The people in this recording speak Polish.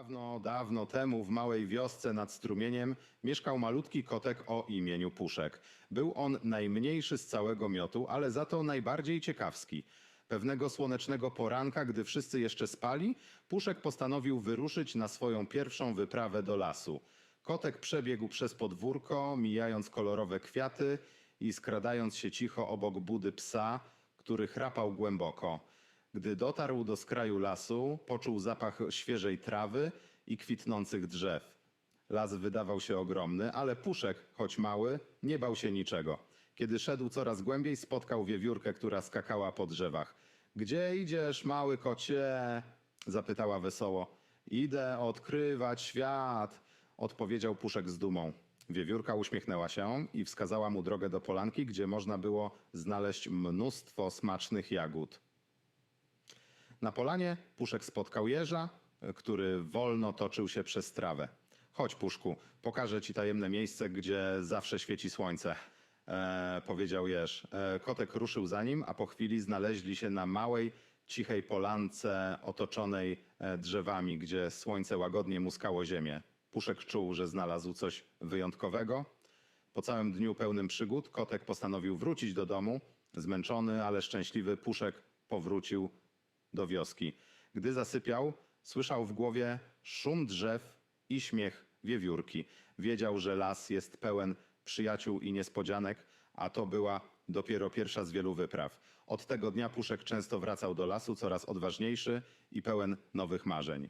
Dawno, dawno temu w małej wiosce nad strumieniem mieszkał malutki kotek o imieniu Puszek. Był on najmniejszy z całego miotu, ale za to najbardziej ciekawski. Pewnego słonecznego poranka, gdy wszyscy jeszcze spali, Puszek postanowił wyruszyć na swoją pierwszą wyprawę do lasu. Kotek przebiegł przez podwórko, mijając kolorowe kwiaty i skradając się cicho obok budy psa, który chrapał głęboko. Gdy dotarł do skraju lasu, poczuł zapach świeżej trawy i kwitnących drzew. Las wydawał się ogromny, ale Puszek, choć mały, nie bał się niczego. Kiedy szedł coraz głębiej, spotkał wiewiórkę, która skakała po drzewach. Gdzie idziesz, mały kocie? zapytała wesoło. Idę odkrywać świat, odpowiedział Puszek z dumą. Wiewiórka uśmiechnęła się i wskazała mu drogę do polanki, gdzie można było znaleźć mnóstwo smacznych jagód. Na polanie Puszek spotkał jeża, który wolno toczył się przez trawę. Chodź, Puszku, pokażę ci tajemne miejsce, gdzie zawsze świeci słońce, e, powiedział jeż. E, kotek ruszył za nim, a po chwili znaleźli się na małej, cichej polance otoczonej e, drzewami, gdzie słońce łagodnie muskało ziemię. Puszek czuł, że znalazł coś wyjątkowego. Po całym dniu pełnym przygód kotek postanowił wrócić do domu. Zmęczony, ale szczęśliwy Puszek powrócił do wioski. Gdy zasypiał, słyszał w głowie szum drzew i śmiech wiewiórki. Wiedział, że las jest pełen przyjaciół i niespodzianek, a to była dopiero pierwsza z wielu wypraw. Od tego dnia Puszek często wracał do lasu coraz odważniejszy i pełen nowych marzeń.